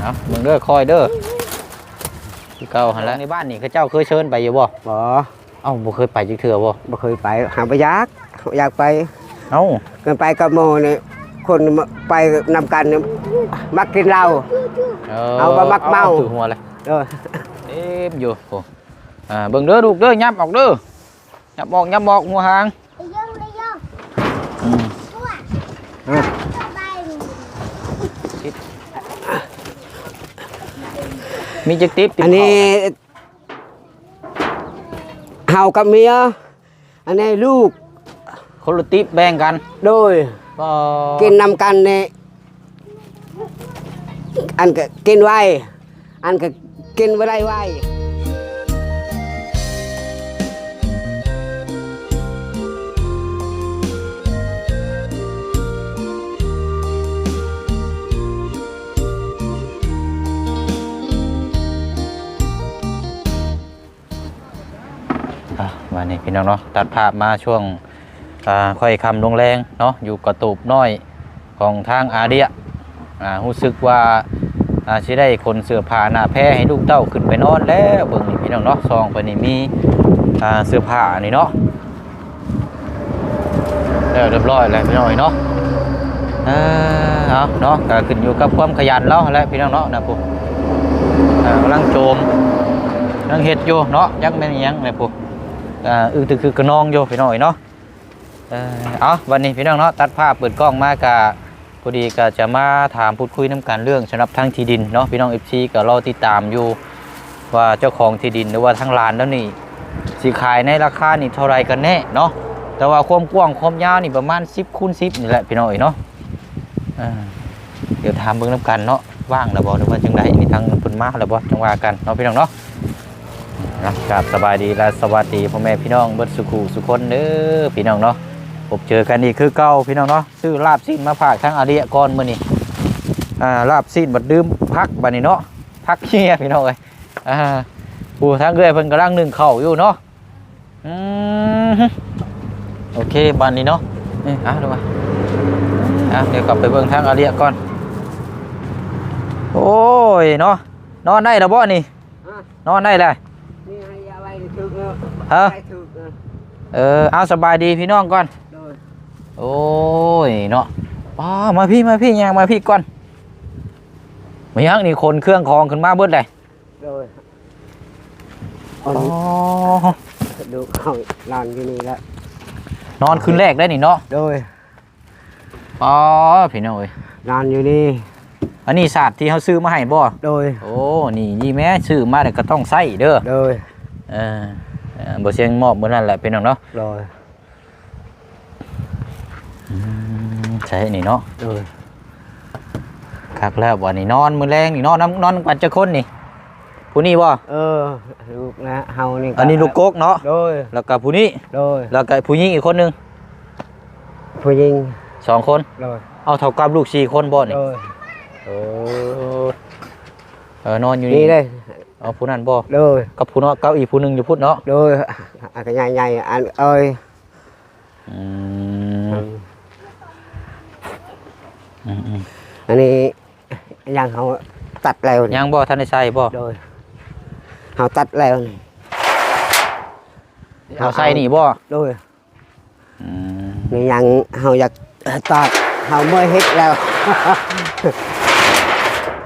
เอามึงเด้อคอยเด้อที่เก่าหันแล้วในบ้านนี่เขาเจ้าเคยเชิญไปอยู่บ่บ่เอ้าบ่เคยไปจักเทื่อบ่บ่เคยไปหาไปยักอยากไปเอ้ากันไปกับโมนี่คนมาไปนำกันนี่มักกินเหล้าเอาบ่มักเมาถือหัวเลยเด้อเต็มอยู่โอ้อ่าเบิ่งเด้อลูกเด้อยับออกเด้อยับออกยับออกหัวหาง ไปย่องไปย่อง อืม ตัว อะ ตัวไป มีจักติ๊บติ๊บอันนี้เฮากับเมียอันนี้ลูกคนละติ๊บแบ่งกัน โดยก็กินนำกันนี่อันก็กินไว้ อันก็กินบ่ได้ไว้ พี่น้องเนาะตัดภาพมาช่วงค่อยคำลงแรงเนาะอยู่กระตูบน้อยของทางอาเดียรู้สึกว่าอ่าสิได้คนเสื้อผ้าหน้าแพร่ให้ลูกเต้าขึ้นไปนอนแล้วเบิ่งนี่พี่น้องเนาะซองไปนี่มีเสื้อผ้านี่เนาะแล้วเรียบร้อยแล้วพี่น้องเนาะเออเอาเนาะก็ขึ้นอยู่กับความขยันแล้วและพี่น้องเนาะนะปุ๊กำลังโจมกำลังเฮ็ดอยู่เนาะยังไม่นยังเลยปุ๊ อ่าอึกตึกคือกระนองอยู่พี่น้องเนาะเออเอาวันนี้พี่น้องเนาะตัดภาพเปิดกล้องมากะพอดีก็จะมาถามพูดคุยน้ำกันเรื่องสำหรับทางที่ดินเนาะพี่น้องเอฟซีก็รอติดตามอยู่ว่าเจ้าของที่ดินหรือว่าทางลานแล้วนี่สิขายในราคานี่เท่าไรกันแน่เนาะแต่ว่าความกว้างความยาวนี่ประมาณ 10คูณ10นี่แหละพี่น้อยเนาะเดี๋ยวถามเบิ่งน้ำกันเนาะว่างแล้วบ่หรือว่าจังไดนี่ทางเพิ่นมาแล้วบ่จังว่ากันเนาะพี่น้องเนาะ นะครับสบายดีและสวัสดีพ่อแม่พี่น้องเบิดสุขุสุคนเด้อพี่น้องเนาะพบเจอกันอีกคือเก่าพี่น้องเนาะซื้อลาบซีนมาฝากทั้งอาเดียก่อนมื้อนี้อ่าลาบซีนบัดดื่มพักบัดนี้เนาะพักเฮียพี่น้องเอ้ยอ่าผู้ทางเอื้อยเพิ่นกำลังนึ่งข้าวอยู่เนาะอืมโอเคบัดนี้เนาะนี่อะดูมาอะเดี๋ยวกลับไปเบิ่งทางอาเดียก่อนโอ้ยเนาะนอนได้แล้วบ่นี่นอนได้แล้ว นี่ให้ยาไว้ถึกเนาะ ฮะไว้ถึกเนาะเออเอาสบายดีพี่น้องก่อน โดยโอ้ยเนาะป้ามาพี่มาพี่ยังมาพี่ก่อนมายังนี่คนเครื่องคองขึ้นมาเบิดเลยโดยอ๋อดูเขานอนอยู่นี่แล้วนอนคืนแรกได้นี่เนาะโดยอ๋อพี่น้องเอ้ยนอนอยู่นี่อันนี้ศาสตร์ที่เขาซื้อมาให้บ่โดยโอ้นี่นี่แม่ซื้อมาแต่ก็ต้องใส่เด้อโดยเออเออ บ่เสียงมอบมื้อนั้นแหละพี่น้องเนาะโดยอืมใช่นี่เนาะโดยคักแล้ววันนี้นอนมื้อแรงนี่นอนน้ำนอนกันจะคนนี่ผู้นี้บ่เออลูกนะเฮานี่อันนี้ลูกโกกเนาะโดยแล้วก็ผู้นี้โดยแล้วก็ผู้หญิงอีกคนหนึงผู้หญิงสองคนโดยเอาเท่ากับลูกสี่คนบ่นี่โดยเออเออนอนอยู่นี่นี่เลย เอาผู้นั้นบ่โดยกับผู้เนาะเก้าอีกผู้หนึงอยู่พุทธเนาะโดยอันก็ใหญ่ๆอันเอ้ยอืมอืมอืมอันนี้ยังเขาตัดแล้วนี่ยังบ่ทันได้ใส่บ่โดยเขาตัดแล้วนี่เอาใส่นี่บ่โดยอืมนี่ยังเขาอยากตัดเขาเมื่อเฮ็ดแล้ว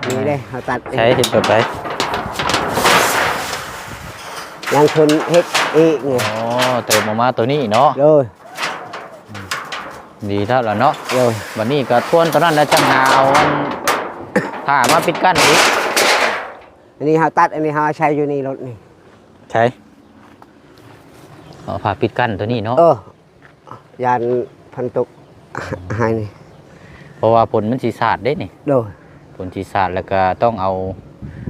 นี่เลยเขาตัดใช้เห็ดแบบไหน ยังคนเฮ็ดอีกไงอ๋อเติมออกมาตัวนี้เนาะโดยดีแล้วล่ะเนาะโดยวันนี้ก็ทวนตอนนั้นแล้วจังหาเอาอันผ้ามาปิดกั้นอีกอันนี้เขาตัดอันนี้เขาใช้อยู่นี่รถนี่ใช่เอาผ้าปิดกั้นตัวนี้เนาะเออยานพันตุกหายนี่เพราะว่าผลมันสีสาดได้นี่โดยผลสีสาดแล้วก็ต้องเอา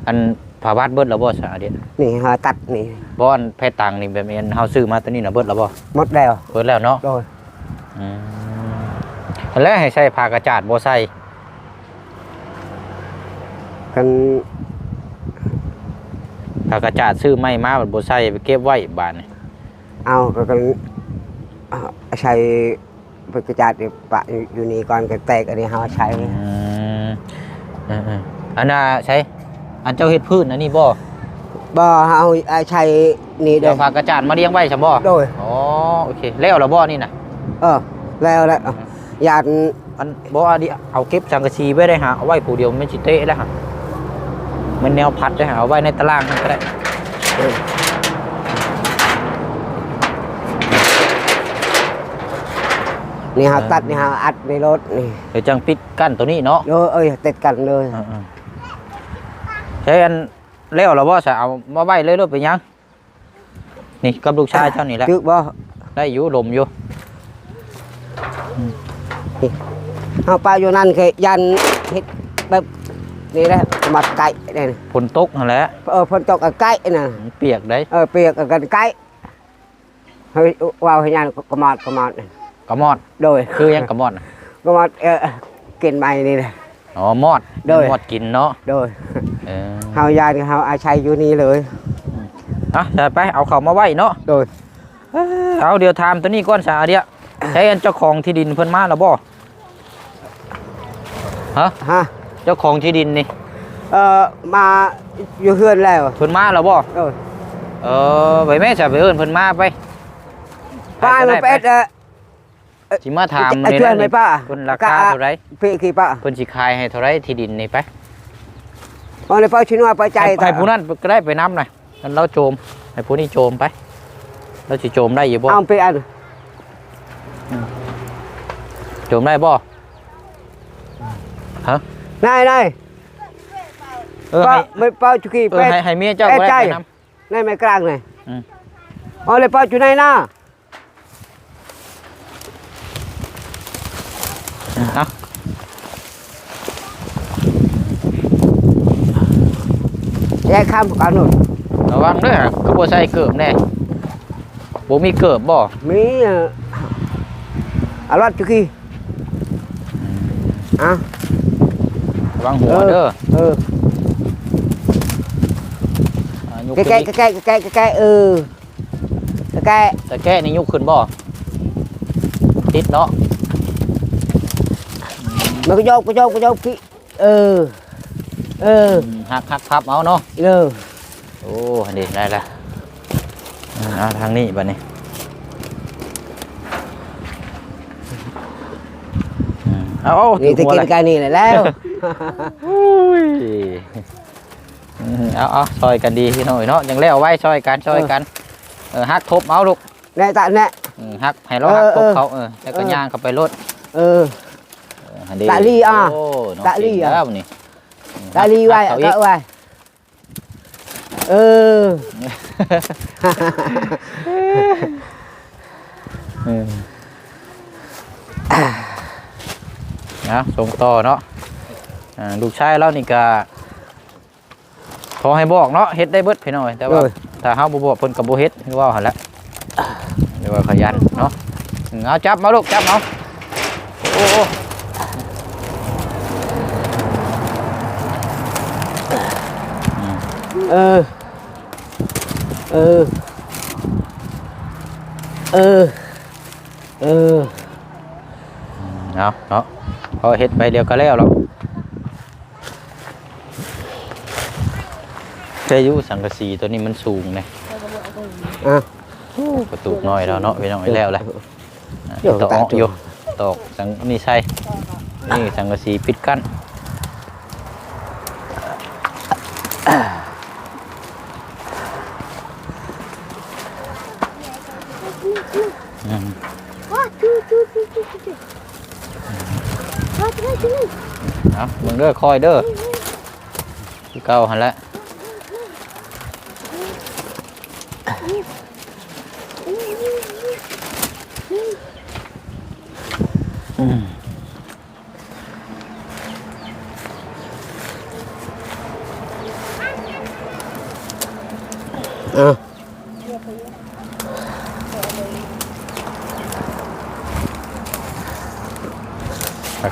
อัน ผ้าบาดเบิดแล้วบ่สาเดียนี่เขาตัดนี่บ่อันแพทย์ตังนี่แบบนี้เฮาซื้อมาตัวนี้น่ะเบิดแล้วบ่หมดแล้วเบิดแล้วเนาะโดยอืมแล้วให้ใส่ผ้ากระจาดบ่ใส่กันผ้ากระจาดซื้อไม้มาบัดบ่ใส่ไปเก็บไว้บาดนี่เอาก็กันอ่าใช้ไปกระจาดเดี๋ยวปะอยู่นี่ก่อนก็แตกอันนี้เฮาใช้อืมเออเอออันน่ะใช้ อันเจ้าเฮ็ดพืชอันนี้บ่บ่เฮาเอาใช้นี่เด้เดี๋ยอวพากระจาดมาเลี้ยงไว้ใช่บ่โดยอ๋อโอเคแล้วแล้วบ่นี่น่ะเออแล้วแล้วอะญาติอันบ่อันนี้เอาเก็บสังกะสีไว้ได้หาเอาไว้ผู้เดียวมันสิเตะแล้วฮะมันแนวพัดได้หาเอาไว้ในตารางนั่นก็ได้นี่เฮาตัดนี่เฮาอัดในรถนี่เดี๋ยวจังปิดกั้นตัวนี้เนาะเออเอ้ยติดกันเลยเออๆ ใช้อันแล้วแล้วบ่จะเอามาไว้เลยรถไปยัง นี่กับลูกชายเจ้านี่แหละจึกบ่ได้อยู่ลมอยู่เฮาไปอยู่นั่นเคยยันเฮ็ดแบบนี่แหละมาไก่นี่นะฝนตกนั่นแหละเออฝนตกก็ไก่น่ะมันเปียกได้เออเปียกกันไก่เฮ้ยว้าวให้ยันกระมอดกระมอดกระมอดโดยคือยังกระมอดน่ะกระมอดเออกินใบนี่นะอ๋อมอดโดยมอดกินเนาะโดย เออเฮายานเฮาอาชัยอยู่นี่เลย อะจะไปเอาเขามาไว้เนาะโดย เอาเดี๋ยวถามตัวนี้ก่อนสาเดียวใช้อันเจ้าของที่ดินเพิ่นมาแล้วบ่ฮะฮะ เจ้าของที่ดินนี่เออมาอยู่เฮือนแล้ว เพิ่นมาแล้วบ่โดยเออไปแม่จะไปเอิ้นเพิ่นมาไปป้าก็มาได้เป็ดเออสิมาถามไอ้เพื่อนไหมป้าเพิ่นราคาเท่าไหร่พี่กี่ป้าเพิ่นสิขายให้เท่าไหร่ที่ดินนี่ไป เอาเลยป้าชินว่าป้าใจให้ให้ผู้นั้นก็ได้ไปนำหน่อยมันเราโจมให้ผู้นี้โจมไปเราสิโจมได้อยู่บ่เอาไปอันโจมได้บ่ฮะนายนายเออป้าให้ไม่ป้าจุกี้เออเป็ดให้ให้เมียเจ้าเอ้ยก็ได้ใจไปนำนายไม่กลางเลยอืมเอาเลยป้าจุไหนหน้าเอา แยกข้ามกันหน่อยระวังเด้อคือบ่ใส่เกิบแน่บ่มีเกิบบ่มีเอ่ออารอดจุกี้อะระวังหัวเด้อเอออ่ายกใกขึ้ล้นใกล้นิดใกล้ใกล้ใกล้เออใกล้แต่แก้นี่ยกขึ้นบ่ติดเนาะมันก็โยกก็โยกก็โยกพี่เออ เอออืมหักหักพับเอาเนาะเออโอ้อันนี้ได้ละอืมเอาทางนี้บัดนี้อืมเอาเอานี่ถืจะอหัวกินเลยกันนี่แหละแล้วอุ้ยอืมเอาเอาซอยกันดีพี่น้อยเนาะยังแล้วไว้ซอยกันซอยกันเออหักทบเอาลูกแน่ตาแน่อืมหักให้เราหักทบเขาเออแล้วก็ย่างเข้าไปรถเออเอออันนี้ตะลี่อะโอ้น้งตะลี่อะเก่งแล้วนี่ตาลีไว้หักก็เขาอีกไว้เออเออนะส่งต่อเนาะอ่าลูกชายเรานี่ก็ขอให้บอกเนาะเฮ็ดได้เบิดพี่น้อยแต่ว่าโดยถ้าเฮาบ่บอกเพิ่นก็บ่เฮ็ดคือว่าหั่นแหละเรียกว่าขยันเนาะเอาจับมาลูกจับเอาโอ้โอ้ เออ เออ เออ เออเอาะเนาะพอเฮ็ดไปเดียวก็แล้วหรอกเจออยู่สังกะสีตัวนี้มันสูงเลยอะกระตุกน้อยแล้วเนาะพี่น้องไอ้แล้วแหละเดี๋ยตอกอยู่ตอกสังนี่ใช่นี่สังกะสีปิดกั้นอืม ว้าจูจูจูจูจูว้าจูจู เอามึงเด้อคอยเด้อคือเก่าหันแหละ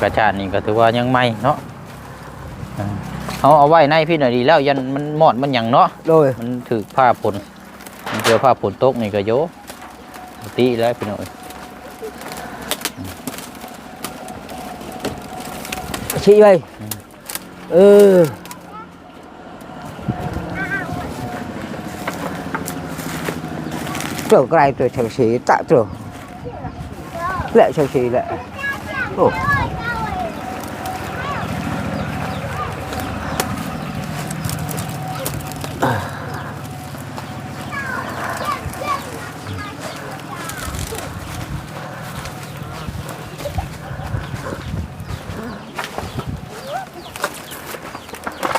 กระชาดนี่ก็ถือว่ายังไม่เนาะเขาเอาไว้ในพี่หน่อยดีแล้วยันมันหมอดมันอย่างเนาะโดยมันถือผ้าผลมันเจอผ้าผลตกนี่ก็โยตีแล้วพี่หน่อยชี้ไปเออตัวไกลตัวเฉยๆตะตัวเละเฉยๆแเละโอ้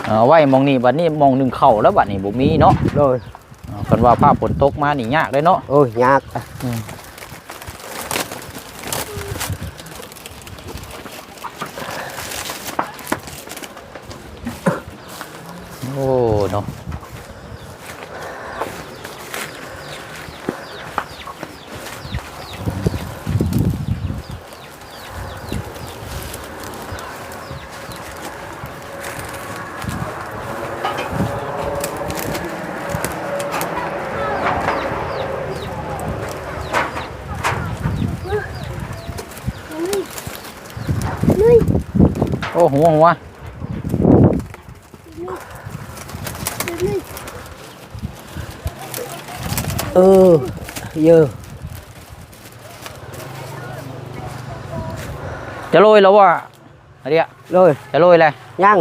เอาไว้มองนี่บัดนี้มองหนึ่งเข่าแล้วบัดนี้บ่มีเนาะ rồi เอาคันว่าภาพฝนตกมานี่ยากเลยเนาะ ôi nhạc โอ้เนาะ โอ้หัวหัว ừ giờ จะโรยแล้วว่าอะไรอะ rồi จะโรยเลย nhăn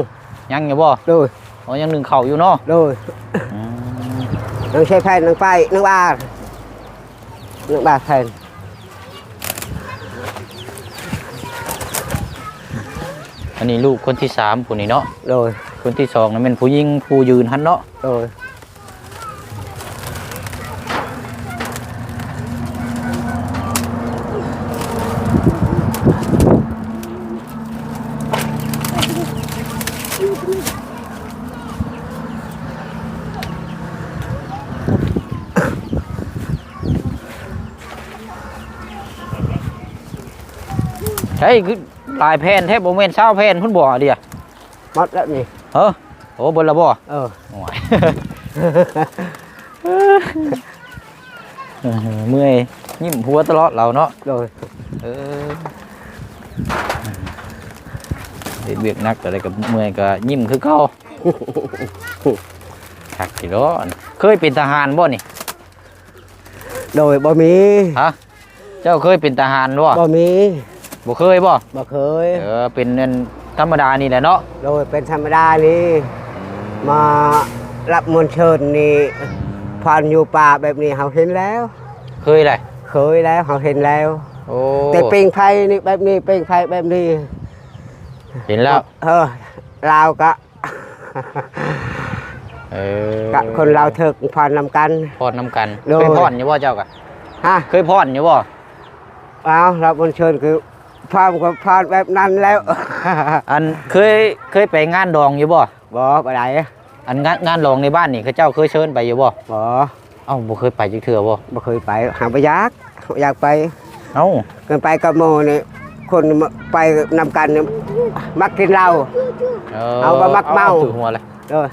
ยังอยู่บ่ rồi อ๋อยังหนึ่งเข่าอยู่เนาะ rồi อืม nâng xe phèn nâng phai nâng ba nâng ba phèn อันนี้ ลูกคนที่สามผู้นี้เนาะ rồi คนที่สองนั่นเป็นผู้ยิงผู้ยืนหันเนาะ rồi ใช่คือ หลายแผ่นแทบโมเมนเศร้าแผ่นพุ่นบ่เดียว mất đấy nhỉ เออโอ้บนละบ่ ờ โอ้ยเออเมื่อยยิ้มหัวตลอดเราเนาะ rồi เออเฮ็ดเบียกหนักอะไรกับเมื่อยก็ยิ้มคือเก่าคักสิเนาะเคยเป็นทหารบ่นี่ rồi bò mì ฮะเจ้าเคยเป็นทหารบ่ bò mì บ่เคยบ่ bà khơi เออเป็นอันธรรมดานี่แหละเนาะ rồi bên tham đa đi mà lập môn sơn đi phàn nhu bà bẹp này họ hình léo เคยเลย khơi léo họ hình léo โอ้แต่เปลงไฟนี่แบบนี้เปลงไฟแบบนี้ เห็นแล้วเออลาวกะเออกะคนลาวเถิกพรนำกันพอดน้ำกันโดยเคยพอดอยู่บ่เจ้ากะฮะเคยพอดอยู่บ่เอาเราบนเชิญคือ พรกับพรแบบนั้นแล้วอันเคยเคยไปงานดองอยู่บ่บ่ไปไหนอันงานงานดองในบ้านนี่เขาเจ้าเคยเชิญไปอยู่บ่บ่เอ้าบ่เคยไปจักเทื่อบ่บ่เคยไปหาไปยักอยากไปเอ้าเกินไปกับโมนี่คนไปนำกันนี่มักกินเหล้าเอาบ่มักเมาถือหัวเลยเออ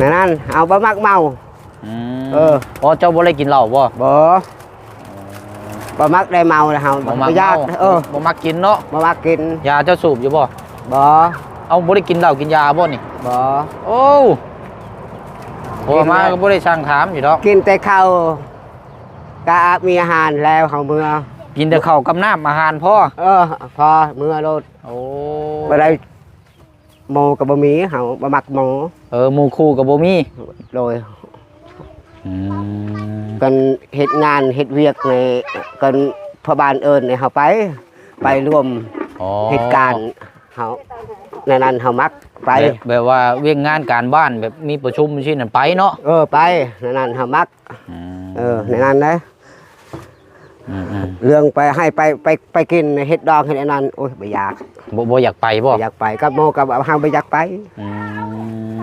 นั่นนั่นเอาบ่มักเมาอืมเอออ๋อเจ้าบ่ได้กินเหล้าบ่บ่ บ่มักได้เมาแล้วเฮาบ่มักไปยักเมาเออบ่มักกินเนาะบ่มักกินยาเจ้าสูบอยู่บ่บ่เอาบ่ได้กินเหล้ากินยาบ่นี่บ่โอ้โหมาก็บ่ได้สั่งถามอยู่ดอกกินแต่ข้าวกะมีอาหารแล้วเขาเมื่อกินแต่ข้าวกับน้ำอาหารพ่อเออพอเมื่อรถโอ้บ่ได้โมกับบะหมี่เขาบะมักโมเออหมู่คู่กับบ่มีโดย อืมกันเฮ็ดงานเฮ็ดเวียกในกันพอบานเอิญในเขาไป ไปร่วมอ๋อเหตุการณ์เขาในนั้นเขามักไป แบบแบบว่าเวียงงานการบ้านแบบมีประชุมชิ้นนั้นไปเนาะเออไปในนั้นเขามักมเออในนั้นนะอืมอืมเรื่องไปให้ไปไปไปกินเฮ็ดดองเฮ็ดอันนั้นโอ้ยบ่อยากบ่บ่อยากไปบ่บ่อยากไปกับโมกับเฮาบ่อยากไป อืม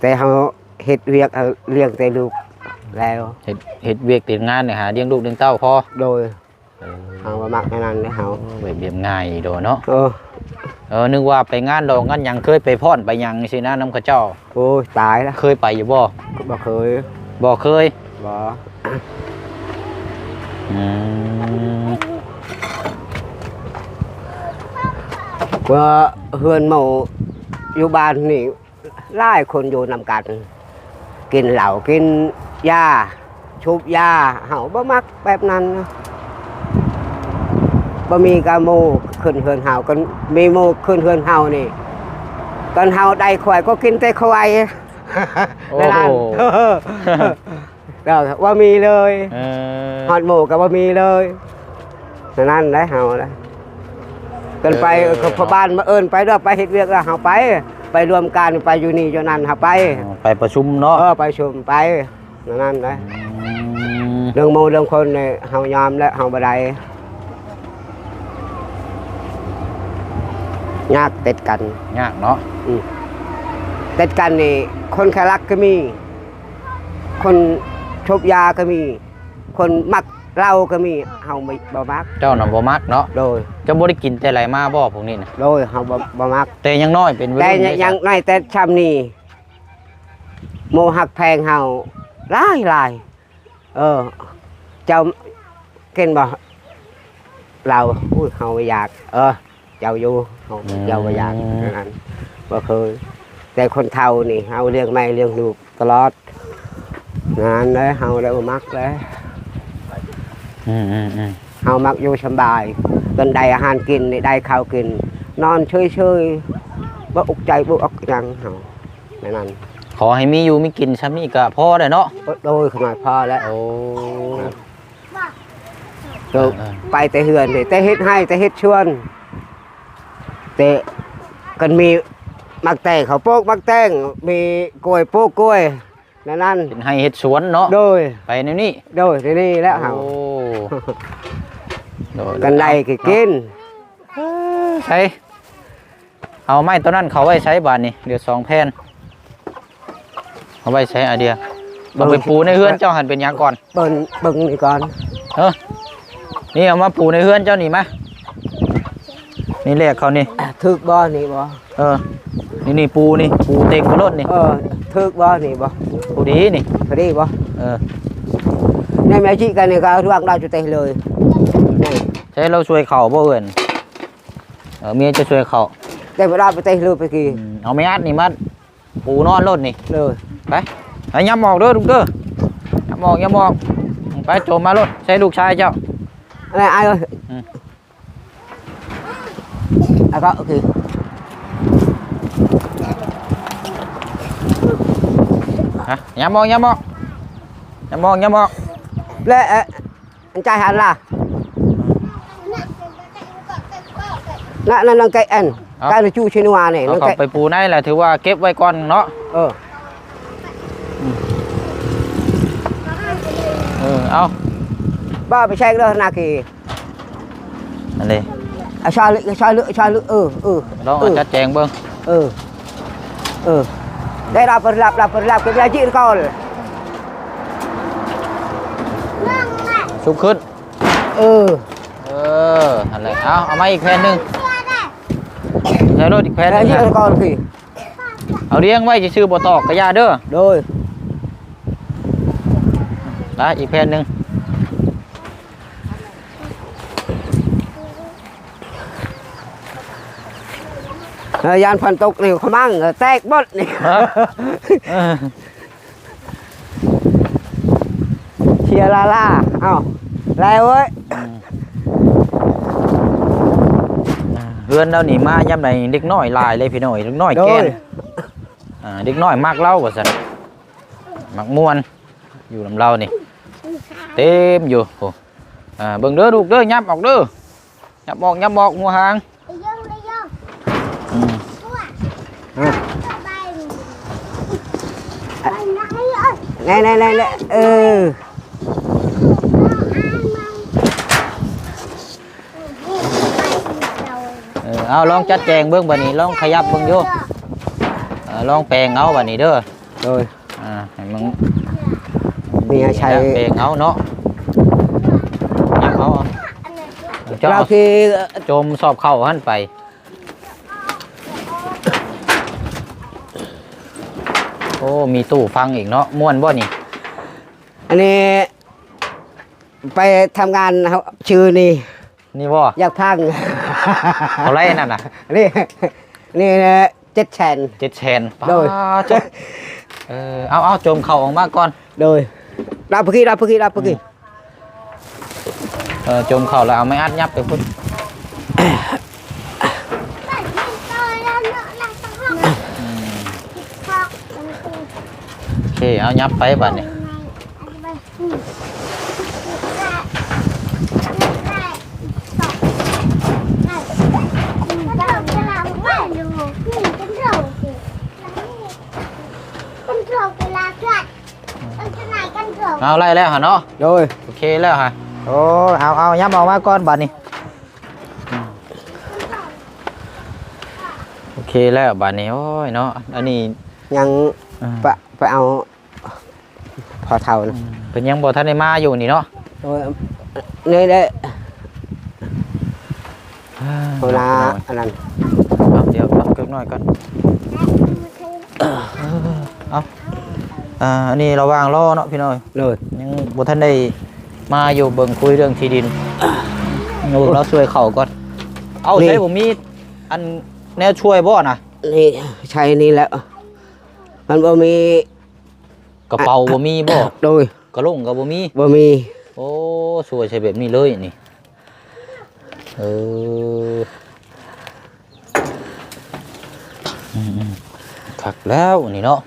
แต่เขาเฮ็ดเวียกเอาเลี้ยงแต่ลูก แล้วเฮ็ดเฮ็ดเวียกติดงานเนี่ยหาเลี้ยงลูกเลี้ยงเต้าพอโดยเออเอาบะมักในนั้นเลยเขาแบบเบียบง่ายโดเนาะเออเออนึกว่าไปงานดองกันหยังเคยไปพรไปหยังสินะน้ำเข้าเจ้า โอ้ยตายแล้วเคยไปอยู่บ่บ่เคยบ่เคยบ่อืมคว่าเฮือนหมู่อยู่บ้านนี่หลายคนอยู่นำกัน กินเหล้ากิน ยาชุบยาเฮาบ่มักแบบนั้นนะบ่มีกะโมขึ้นเฮือนเฮากันมีโมขึ้นเฮือนเฮานี่กันเฮาได้ควายก็กินแต่ควายโอ้ในร้านโหเออเด้อว่ามีเลยเออฮอดหมูก็บ่มีเลยนั่นได้เฮาได้กันไปเออกับพ่อบ้านมาเอิ้นไปเด้อไปเฮ็ดเวียกแล้วเฮาไป ไปรวมกันไปอยู่นี่อยู่นั่นเฮาไป ไปประชุมเนาะเออไปชุมไป นั่นได้อืมเรื่องหมู่เรื่องคนนี่เฮายอมแล้วเฮาบ่ได้ยากติดกัน ยากเนาะติดกันนี่คนแครักก็มี คนชบยาก็มี คนมักเหล้าก็มีเฮาไม่บ่มัก เจ้าน่ะบ่มักเนาะโดย เจะบ่ได้กินแต่ไรมาบ่พวกนี้น่ะโดยเฮาบ่บ่มัก แต่ยังน้อยเป็นวัแต่รุ่นยังเด้ยังในแต่ชำนี้โมหักแพงเฮา หลายหลายเออ เจ้ากินบ่เราอุ้ยเฮาบ่อยาก เออ เจ้าอยู่เฮาเจ้าบ่อยากนั่นบ่เคยแต่คนเฒ่านี่เฮาเลี้ยงแม่เลี้ยงลูกตลอดงานเลยเฮาได้บ่มักเลยอืมอืมอืมเฮามักอยู่สำบายจนได้อาหารกินนี่ได้ข้าวกิน นอนเฉยๆบ่อุกใจบ่ออกหยังเฮาแม่นั้น ขอให้มีอยู่มีกินซะมีก็พอได้เนาะโดยขนาดพอแล้วโอ้เดี๋ยวไปแต่เฮือนนี่แต่เฮ็ดให้แต่เฮ็ดชวน แต่กันมีมักแต่งเขาวโป๊กมักแต่งมีกล้วยโป๊กกล้วยนั่นนั่นเป็นให้เฮ็ดสวนเนาะโดยไปแนวนี้โดยที่นี่แล้วเฮาโอ้โดยกันได้ก็กินใช้เอาไม้ตัวนั้นเขาไว้ใช้บานนี่เดี๋ยวสองแผ่น เอาไว้ใช้อันเดียวเอาไปปูในเฮือนเจ้าหันเป็นหยังก่อนเบิ่งเบิ่งนี่ก่อนเออนี่เอามาปูในเฮือนเจ้านี่มานี่เลขเขานี่อะถึกบ่นี่บ่เออ นี่นี่ปูนี่ปูเต็งรถนี่เออถึกบ่นี่บ่ปูดีนี่พอดีบ่เออในแม่จิกันนี่ก็เอาทุกเราจุเตะเลยนี่ใช้เราช่วยเขาบ่เอิ้นเออเมียจะช่วยเขาแต่เวลาไปเตะเลยไปกี่อืมเอาไม่อัดนี่มาปูนอนรถนี่เลย ไปไปย้ำออกเด้อลุงเด้อย้ำออกย้ำออกไปโจมมารถใช้ลูกชายเจ้าอะไรไอ้เอ้ยอืมอะก็โอเคฮะย้ำออกย้ำออกย้ำออกย้ำออกแล้วเอ๊ะ anh trai hắn là nè nè nè cái anh Ờ. cái nó chu trên ngoài này เอา nó เข้า cái ไปปูในแหละถือว่าเก็บไว้ก่อนเนาะ ờ เออเอา ba phải xe đó là kì อันนี้ à sao lự sao lự sao lự ừ ừ ลองเอา ừ จัดแจงเบิ่ง ừ ừ đây là phần lạp là phần lạp cái giá trị con ชุบขึ้น ừ เอออะไรเอาเอามาอีกแผ่นหนึ่งใช้รถอีกแผ่นห giá นึ่ง trị ฮะ con kì เอาเลี้ยงไว้จะชื่อบ่ตอกกระยาเด้อ rồi ได้ อีกแผ่นหนึ่ง Thời gian phần tục này không ăn tét bớt này เออ chia la la không leo ấy เพื่อนเรานี่มาย่ำใดเด็กน้อยหลายเลยพี่น้อยเด็กน้อยแก่น rồi อ่าเด็กน้อยมากเล่าว่าสันมักม่วนอยู่ลำเรานี่ เต็มอยู่โอ้อ่าเบิ่งเด้อลูกเด้อยับออกเด้อยับออกยับออกมัวหาง đi vô đi vô อืม bay bay nãy ơi này này này này ừ เออเอาลองจัดแจงเบิ่งบัดนี้ลองขยับเบิ่งอยู่เออลองแปลงเอาบัดนี้เด้อ rồi อ่าให้มึง มีให้ใช้แปลงเอาเนาะยับเอาเอาเจ้าเราเอา khi โจมสอบเข้าหันไปโอ้ มีตู้ฟังอีกเนาะม่วนบ่นี่ อันนี้ ไปทำงานชื่อนี่ นี่บ่อยากพังเอาไรนั่นน่ะ นี่ นี่เจ็ดแสนเจ็ดแชนโดยป้าจบเออเอาเอาโจมเข่าออกมาก่อน โดย รับพื้นรับพื้นรับพื้นเออโจมเข่าแล้วเอาไม่อัดยับไปพุ่นโอเคเอายับไปบัดนี้ เอาไล่แล้วฮะเนาะ โดยโอเคแล้วฮะโอ้เอาเอายับออกมาก่อนบัดนี้อืมโอเคแล้วบัดนี้โอ้ยเนาะ อันนี้ยังอ่าไปไปเอาพอเท่านะเป็นยังบ่ทันได้มาอยู่นี่เนาะโดยนี่ได้โบราอันนั้นเอาเดี๋ยวเอาเก็บหน่อยก่อน เอา อ่าอันนี้ระหว่างรอเนาะพี่น้อยโดยยังบ่ทันได้มาอยู่เบิ่งคุยเรื่องที่ดินงูเราช่วยเขาก่อนเอาใช่ผมมีอันแนวช่วยบ่น่ะนี่ใช้นี่แล้ว มันบ่มีกระเป๋าบ่มีบ่โดยกระลงก็บ่มีบ่มี โอ้ช่วยใช้แบบนี้เลยนี่เอออืมๆคักแล้วนี่เนาะ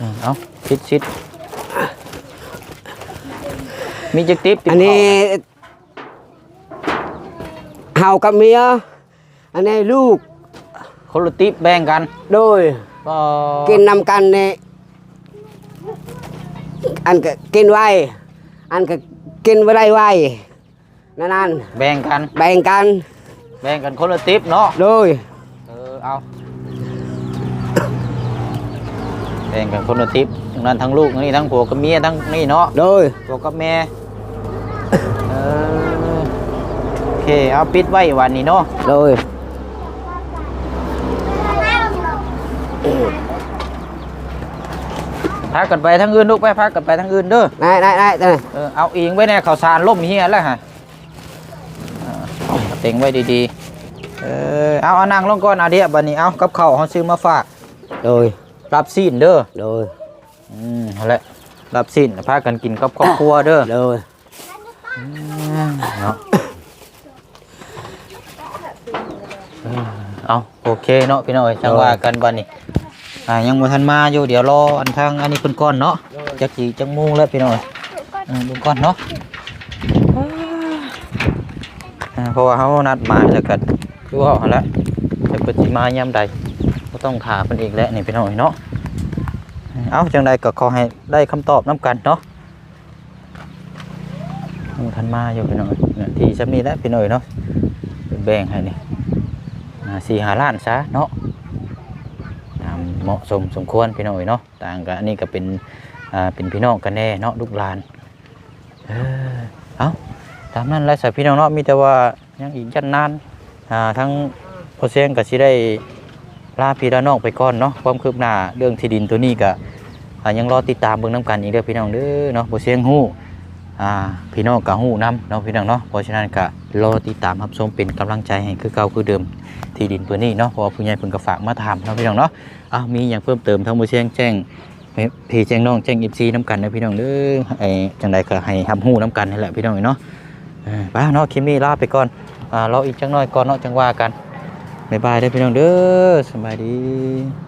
อืม เอาชิดชิดมีจักติ๊บติ๊บอันนี้เฮากับเมียอันนี้ลูกคนละติ๊บแบ่งกัน โดยก็กินนำกันนี่อันก็กินไว้ อันก็กินไว้ได้ไว้นั่นนั่นแบ่งกัน แบ่งกัน แบ่งกันคนละติ๊บเนาะโดยเออเอา แบ่งกันคนละทิปทั้งนั้นทั้งลูกนี่ทั้งผัวกับเมียทั้งนี่เนาะโดยผัวกับแม่เออโอเคเอาปิดไว้วันนี้เนาะโดยพากันไปทั้งอื่นลูกไปพากันไปทั้งอื่นเด้อได้ได้ได้ได้เออเอาอิงไว้ในข่าวสารล่มเฮียแล้วฮะอ่าเอาเต็งไว้ดีๆ เออเอาเอานั่งลงก่อนเอาเดียวบันนี้เอากับข้าวเขาซื้อมาฝาก โดย รับซีนเด้อ โดยอืมเอาละรับซีนพากันกินกับครอบครัวเด้อโดยเนาะเออเอาโอเคเนาะพี่น้อยจังว่ากันบัดนี้อ่ายังบ่ทันมาอยู่เดี๋ยวรออันทางอันนี้เพิ่นก่อนเนาะจักสิจังโมงแล้วพี่น้อยเออเบิ่งก่อนเนาะอ่าเพราะว่าเฮานัดมาแล้วก็คือว่าหั่นแหละแต่เพิ่นสิมายามใดก็ ต้องถามเพิ่นอีกแล้วนี่พี่น้อยเนาะเอาจังใดก็ขอให้ได้คำตอบนํกันเนาะโอ้ทันมาอยู่พี่น้อยเนี่ยที่จำนี้แล้วพี่น้อยเนาะแบ่งให้นี่สี่หาล้านซะเนาะตามเหมาะสมสมควรพี่น้อยเนาะต่างกันอันนี้ก็เป็นเป็นพี่น้องกันแน่เนาะลูกหลานเออเอาตามนั้นแล้วสายพี่น้องเนาะมีแต่ว่ายังอีกยันนานทั้งพอเสียงกับสิได้ ลาพี่ลาน้องไปก่อนเนาะความคืบหน้าเรื่องที่ดินตัวนี้ก็ยังรอติดตามเบิ่งน้ำกันอีกเด้อพี่น้องเด้อเนาะพอเสียงฮู้อ่าพี่น้องกับหูน้ำเนาะพี่น้องเนาะเพราะฉะนั้นก็รอติดตามรับชมเป็นกำลังใจให้คือเก่าคือเดิมที่ดินพื้นนี้เนาะเพราะว่าผู้ใหญ่เพิ่นก็ฝากมาถามเนาะพี่น้องเนาะอ้าวมีอย่างเพิ่มเติมทั้งมือแจ้งแจ้งพี่แจ้งน้องแจ้งอีซีน้ำกันนะพี่น้องเด้อไอ้จังใดก็ให้ทำหูน้ำกันนี่แหละพี่น้องเนาะไปเนาะคลิปนี้ลาไปก่อนอ่ารออีกจังน้อยก่อนเนาะจังว่ากัน บายบายได้พี่น้องเด้อสบายดี